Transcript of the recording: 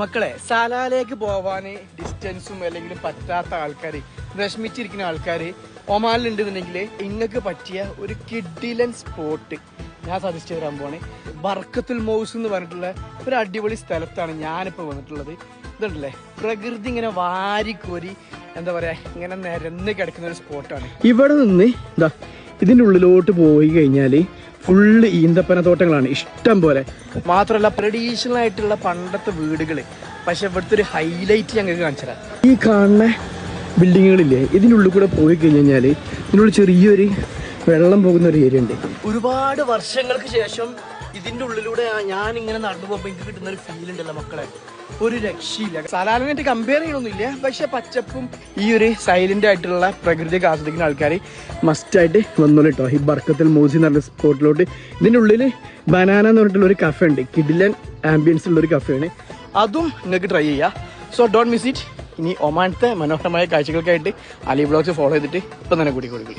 മക്കളെ സാലാലേക്ക് പോവാന് ഡിസ്റ്റൻസും അല്ലെങ്കിൽ പറ്റാത്ത ആൾക്കാർ വിഷമിച്ചിരിക്കുന്ന ആൾക്കാർ ഒമാനിലുണ്ടെന്നുണ്ടെങ്കിൽ ഇങ്ങക്ക് പറ്റിയ ഒരു കിഡിലൻ സ്പോട്ട് ഞാൻ സജസ്റ്റ് തരാൻ പോണേ ബർക്കത്തുൽ മൗസ് എന്ന് പറഞ്ഞിട്ടുള്ള ഒരു അടിപൊളി സ്ഥലത്താണ് ഞാനിപ്പോൾ വന്നിട്ടുള്ളത്. ഇതുണ്ടല്ലേ? പ്രകൃതി ഇങ്ങനെ വാരിക്കോരി എന്താ പറയാ ഇങ്ങനെ നിരന്ന് കിടക്കുന്ന ഒരു സ്പോട്ടാണ് ഇവിടെ നിന്ന് ഇതാ ഇതിന്റെ ഉള്ളിലോട്ട് പോയി കഴിഞ്ഞാൽ ഫുള്ള് ഈന്തപ്പന തോട്ടങ്ങളാണ് ഇഷ്ടം പോലെ. മാത്രമല്ല ട്രഡീഷണൽ ആയിട്ടുള്ള പണ്ടത്തെ വീടുകൾ പക്ഷെ ഇവിടുത്തെ ഒരു ഹൈലൈറ്റ് ഞങ്ങൾക്ക് കാണിച്ചതാ ഈ കാണുന്ന ബിൽഡിങ്ങുകളില്ലേ ഇതിനുള്ളിൽ കൂടെ പോയി കഴിഞ്ഞ് കഴിഞ്ഞാൽ ഇതിനുള്ളിൽ ചെറിയൊരു വെള്ളം പോകുന്ന ഒരു ഏരിയ ഉണ്ട്. ഒരുപാട് വർഷങ്ങൾക്ക് ശേഷം ഇതിന്റെ ഉള്ളിലൂടെ ഞാൻ ഇങ്ങനെ നടന്നു പോകുമ്പോ എനിക്ക് കിട്ടുന്ന ഒരു ഫീൽ ഉണ്ടല്ലോ മക്കളെ. ഒരു രക്ഷയില്ല. സലാലിനായിട്ട് കമ്പയർ ചെയ്യണമൊന്നുമില്ല പക്ഷെ പച്ചപ്പും ഈ ഒരു സൈലന്റ് ആയിട്ടുള്ള പ്രകൃതിയൊക്കെ ആസ്വദിക്കുന്ന ആൾക്കാർ മസ്റ്റായിട്ട് വന്നോളൂ കേട്ടോ ഈ ബർക്കത്തിൽ മോസി എന്ന് പറഞ്ഞ സ്പോട്ടിലോട്ട് ഇതിന്റെ ഉള്ളിൽ ബനാന എന്ന് പറഞ്ഞിട്ടുള്ള ഒരു കഫേ ഉണ്ട്. കിഡിലൻ ആംബിയൻസ് ഉള്ള ഒരു കഫേയാണ് അതും നിങ്ങൾക്ക് ട്രൈ ചെയ്യാം. സോ ഡോണ്ട് മിസ് ഇറ്റ് ഇനി ഒമാനത്തെ മനോഹരമായ കാഴ്ചകൾക്കായിട്ട് അലി ബ്ലോഗ്സ് ഫോളോ ചെയ്തിട്ട് ഇപ്പം തന്നെ കൂടി കൊടുക്കും.